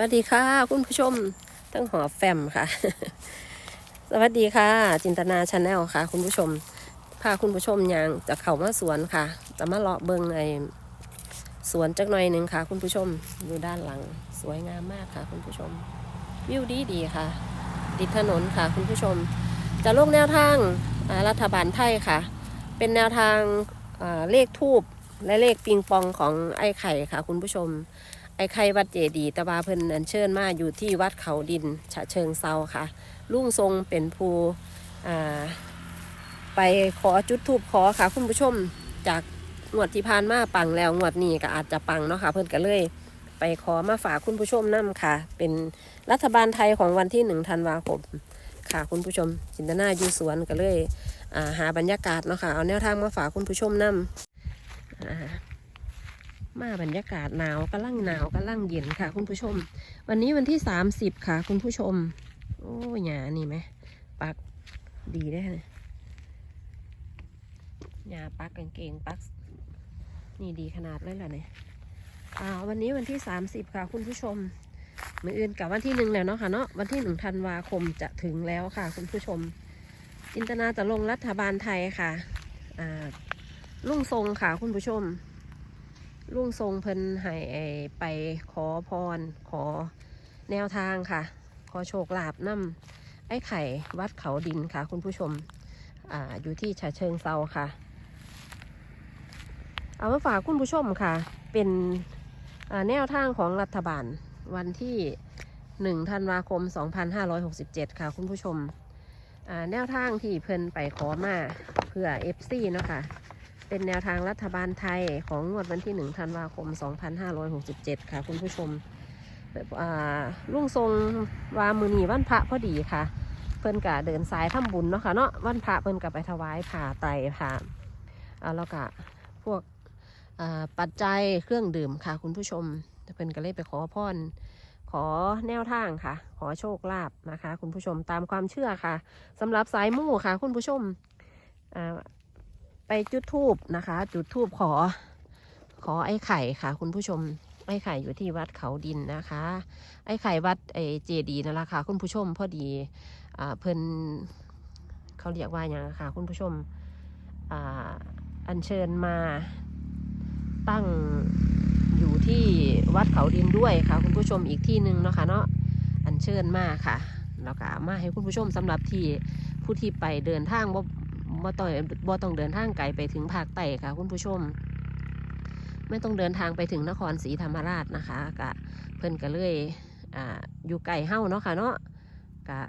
วัสดีค่ะ คุณผู้ชมทั้งหอแฟมค่ะ สวัสดีค่ะ จินตนาชาแนลค่ะ คุณผู้ชมพาคุณผู้ชมยังจะเข้ามาสวนค่ะ จะมาเลาะเบิงในสวนจักหน่อยหนึ่งค่ะ คุณผู้ชมอยู่ด้านหลังสวยงามมากค่ะ คุณผู้ชม วิวดีดีค่ะ ติดถนนค่ะ คุณผู้ชม จะลงแนวทางรัฐบาลไทยค่ะ เป็นแนวทางเลขทูบและเลขปิงปองของไอ้ไข่ค่ะ คุณผู้ชม ไอ้ไข่วัดเจดีตะบาเพิ่นอัญเชิญมาอยู่ที่วัดเขาดินฉะเชิงเซาค่ะลุงทรงเป็นผู้อ่าไปขอจุดทูบขอค่ะ คุณผู้ชมจากงวดที่ผ่านมาปังแล้วงวดนี้ก็อาจจะปังเนาะค่ะ เพิ่นก็เลย ไปขอมาฝากคุณผู้ชมนํค่ะ เป็นรัฐบาลไทยของวันที่หนึ่งธันวาคมค่ะคุณผู้ชม จินตนาอยู่สวนก็เลยอ่าหาบรรยากาศเนาะค่ะเอาแนวทางมาฝากคุณผู้ชมนํอ่า มาบรรยากาศหนาวกำลังหนาวกำลังเย็นค่ะ คุณผู้ชม วันนี้วันที่สามสิบค่ะ คุณผู้ชม โอ้ยหยานี่ไหมปักดีได้เลยหยาปักกางเกงปัก นี่ดีขนาดเลยเหรอเนี่ยอ่าวันนี้วันที่สามสิบค่ะ คุณผู้ชมมืออื่นกับวันที่หนึ่งแล้วเนาะค่ะเนาะวันที่หนึ่งธันวาคมจะถึงแล้วค่ะ คุณผู้ชม จินตนาจะลงรัฐบาลไทยค่ะอ่าลุงทรงค่ะ คุณผู้ชม ลุงทรงเพิ่นให้ไอไปขอพร ขอแนวทางค่ะ ขอโชคลาภนํไอ้ไข่วัดเขาดินค่ะ คุณผู้ชมอ่าอยู่ที่ฉะเชิงเซาค่ะ เอามาฝากคุณผู้ชมค่ะ เป็นแนวทางของรัฐบาลวันที่1ธันวาคม 2567 ค่ะ คุณผู้ชม แนวทางที่เพิ่นไปขอมาเพื่อ FC เนาะค่ะ เป็นแนวทางรัฐบาลไทยของงวดวันที่ 1 ธันวาคม 2567 ค่ะ คุณผู้ชมอ่าลุงทรงวามือนีวันพระพอดีค่ะ เพิ่นกะเดินสายทำบุญเนาะค่ะเนาะวันพระเพิ่นกะไปถวายผ่าไตรค่าแล้วก็พวกปัจจัยเครื่องดื่มค่ะ คุณผู้ชมเพิ่นก็เลยไปขอพรขอแนวทางค่ะ ขอโชคลาภนะคะ คุณผู้ชมตามความเชื่อค่ะสำหรับสายมู่ค่ะ คุณผู้ชม ไปจุดทูบนะคะ จุดทูบขอ ขอไอ้ไข่ค่ะ คุณผู้ชมไอ้ไข่อยู่ที่วัดเขาดินนะคะ ไอ้ไข่วัดไอ้เจดีนั่นแหละค่ะ คุณผู้ชมพอดีอ่าเพิ่นเขาเรียกว่าอย่างค่ะ คุณผู้ชมอ่าอัญเชิญมาตั้งอยู่ที่วัดเขาดินด้วยค่ะ คุณผู้ชมอีกที่หนึ่งเนาะค่ะเนาะอัญเชิญมาค่ะแล้วก็มาให้คุณผู้ชมสำหรับที่ผู้ที่ไปเดินทาง บ่บ่ต้องบ่ต้องเดินทางไกลไปถึงภาคใต้ค่ะ คุณผู้ชม ไม่ต้องเดินทางไปถึงนครศรีธรรมราชนะคะกะเพิ่นก็เลยอ่าอยู่ไกลเฮ้าเนาะค่ะเนาะกะ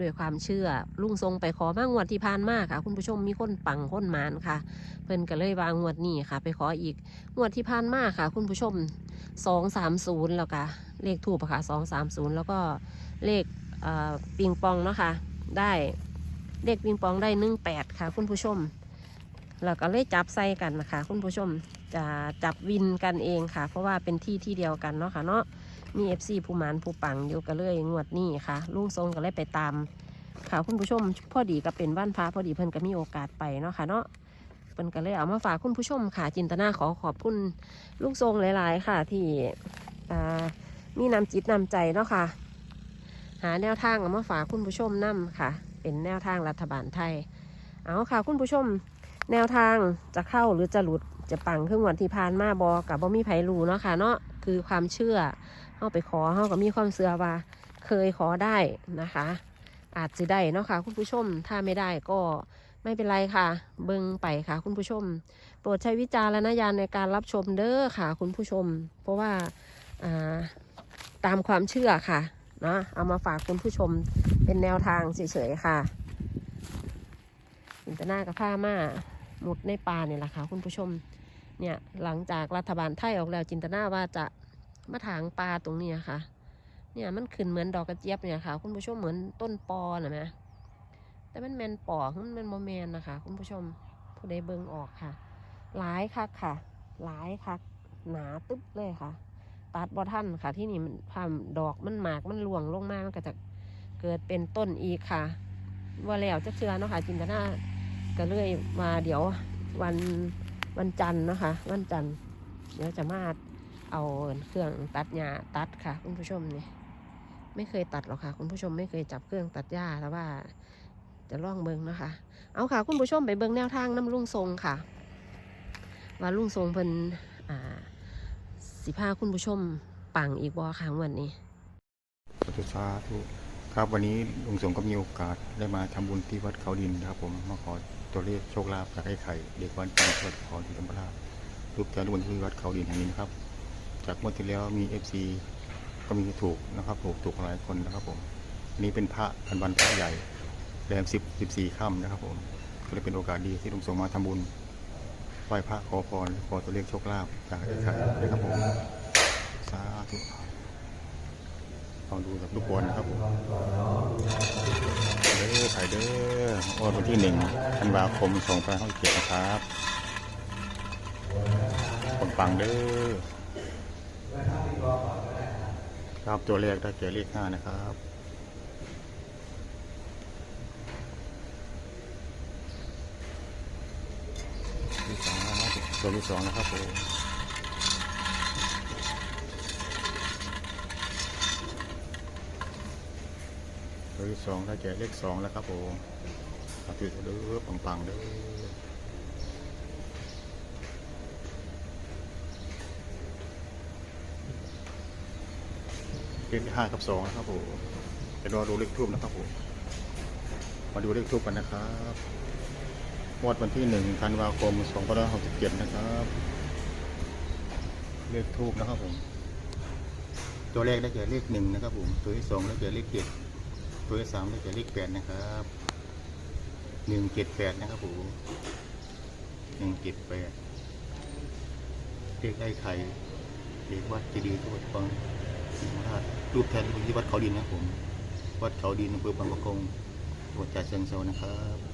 ด้วยความเชื่อลุงทรงไปขอมางวดที่ผ่านมาค่ะ คุณผู้ชมมีคนปังคนมานค่ะ เพิ่นก็เลยวางงวดนี้ค่ะ ไปขออีกงวดที่ผ่านมาค่ะ คุณผู้ชมสองสามศูนย์แล้วก็เลขถูกค่ะสองสามศูนย์แล้วก็เลขปิงปองเนาะค่ะได้ เด็กปิงปองได้หนึ่งแปดค่ะ คุณผู้ชมแล้วก็เลยจับใส่กันนะคะ คุณผู้ชมจะจับวินกันเองค่ะ เพราะว่าเป็นที่ที่เดียวกันเนาะค่ะเนาะมีเอฟซีผู้มานผู้ปังอยู่กันเลยงวดนี้ค่ะลุงทรงก็เลยไปตามค่ะคุณผู้ชมพอดีก็เป็นบ้านฟ้าพอดีเพิ่นก็มีโอกาสไปเนาะค่ะเนาะเพิ่นก็เลยเอามาฝากคุณผู้ชมค่ะ จินตนาขอขอบคุณลุงทรงหลายๆ ค่ะ ที่มีนำจิตนำใจเนาะค่ะ หาแนวทางเอามาฝากคุณผู้ชมนํค่ะ เป็นแนวทางรัฐบาลไทย เอาค่ะคุณผู้ชม แนวทางจะเข้าหรือจะหลุดจะปังครึ่งวันที่ผ่านมาบอกับบ่มีไผรู้เนาะค่ะเนาะคือความเชื่อเข้าไปขอเข้าก็มีความเชื่อว่า เคยขอได้นะคะ อาจจะได้เนาะค่ะคุณผู้ชมถ้าไม่ได้ก็ไม่เป็นไรค่ะ เบิ่งไปค่ะ คุณผู้ชม โปรดใช้วิจารณญาณในการรับชมเด้อค่ะ คุณผู้ชม เพราะว่าอ่าตามความเชื่อค่ะเนาะเอามาฝากคุณผู้ชม เป็นแนวทางเฉยๆค่ะจินตนากับผ้ามาหมุดในป่าเนี่ยแหละค่ะคุณผู้ชมเนี่ยหลังจากรัฐบาลไทยออกแล้วจินตนาว่าจะมาถางปลาตรงนี้ค่ะ เนี่ยมันขึ้นเหมือนดอกกระเจี๊ยบเนี่ยค่ะ คุณผู้ชมเหมือนต้นปอนะไหมแต่มันแมนปอมันเป็นโมแมนนะคะ คุณผู้ชมผู้ใดเบิ่งออกค่ะ หลายคักค่ะ หลายคักหนาตึ๊บเลยค่ะ ตัดบอท่านค่ะที่นี่มันพามดอกมันหมากมันหลวงลงมามันก็จะ เกิดเป็นต้นอีกค่ะ ว่าแล้วจะเชื่อเนาะค่ะจินตนาก็เลยมาเดี๋ยววันวันจันทร์เนาะคะ วันจันทร์เดี๋ยวจะมาเอาเครื่องตัดหญ้าตัดค่ะ คุณผู้ชมนี่ไม่เคยตัดหรอกค่ะ คุณผู้ชมไม่เคยจับเครื่องตัดหญ้าแต่ว่าจะล่องเบิงนะคะ เอาค่ะ คุณผู้ชมไปเบิงแนวทางน้ำลุงทรงค่ะ ว่าลุงทรงเพิ่นอ่าสิพาคุณผู้ชมปังอีกบ่ค่ะงวันนี้สาธุสาธุ ครับวันนี้ลุงสงก็มีโอกาสได้มาทำบุญที่วัดเขาดินนะครับ ผมมาขอตัวเลขโชคลาภจากไอ้ไข่เด็กวันจันทร์วัดขาดินธรรมราชรูปแทนทุกวันที่วัดเขาดินแห่งนี้นะครับ จากเมื่อที่แล้วมีเอฟซีก็มีถูกนะครับ ถูกถูกหลายคนนะครับ ผมนี้เป็นพระพันวันพระใหญ่แรมสิบสิบสี่ค่ำนะครับ ผมก็เลยเป็นโอกาสดีที่ลุงสงมาทำบุญไหว้พระขอพรขอตัวเลขโชคลาภจากไอ้ไข่นะครับผมสาธุ ลองดูกับทุกคนนะครับผมเด้อไข่เด้อวันที่หนึ่งธันวาคมสองพันห้าสิบเจ็ดนะครับปังปังเด้อครับตัวเลขได้แก่เลขห้านะครับตัวที่สองนะครับผม ตัวที่สองได้แก่เลขสองแล้วครับผมสาธุเด้อปังปังๆเด้อเลขห้ากับสองนะครับผมจะรอดูเลขทูบนะครับผมมาดูเลขทูบกันนะครับงวดวันที่หนึ่งธันวาคมสองพันหกสิบเจ็ดนะครับ เลขทูบนะครับผม ตัวแรกได้แก่เลขหนึ่งนะครับผม ตัวที่สองได้แก่เลขเจ็ด ตัวที่สามได้แก่เลขแปดนะครับหนึ่งเจ็ดแปดนะครับผมหนึ่งเจ็ดแปดเลขไอ้ไข่เลขวัดเจดีย์จังหวัดฟังศรีธรรมราชรูปแทนที่วัดเขาดินนะผม วัดเขาดินอำเภอบางประกงจังหวัดฉะเชิงเซานะครับ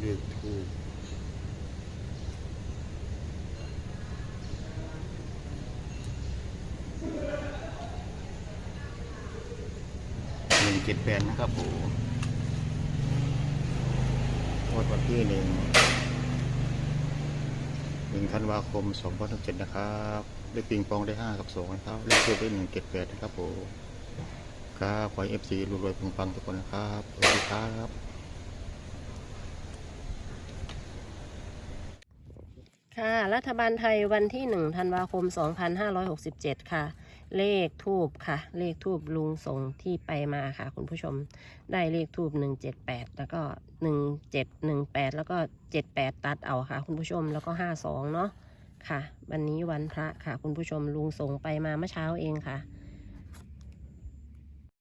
เลขทูป หนึ่งเจ็ดแปดนะครับผมงวดวันที่หนึ่งหนึ่งธันวาคมสองพันสิบเจ็ดนะครับเลขปิงปองได้ห้ากับสองนะครับเลขทูปได้หนึ่งเจ็ดแปดนะครับผมครับขอให้เอฟซีรวยๆปังๆทุกคนนะครับสวัสดีครับ ค่ะ รัฐบาลไทยวันที่ 1 ธันวาคม 2567 ค่ะ เลขทูบค่ะ เลขทูบลุงส่งที่ไปมาค่ะ คุณผู้ชม ได้เลขทูบ178 แล้วก็ 1718 แล้วก็ 78 ตัดเอาค่ะ คุณผู้ชม แล้วก็ 52 เนาะ ค่ะ วันนี้วันพระค่ะ คุณผู้ชมลุงส่งไปมาเมื่อเช้าเองค่ะ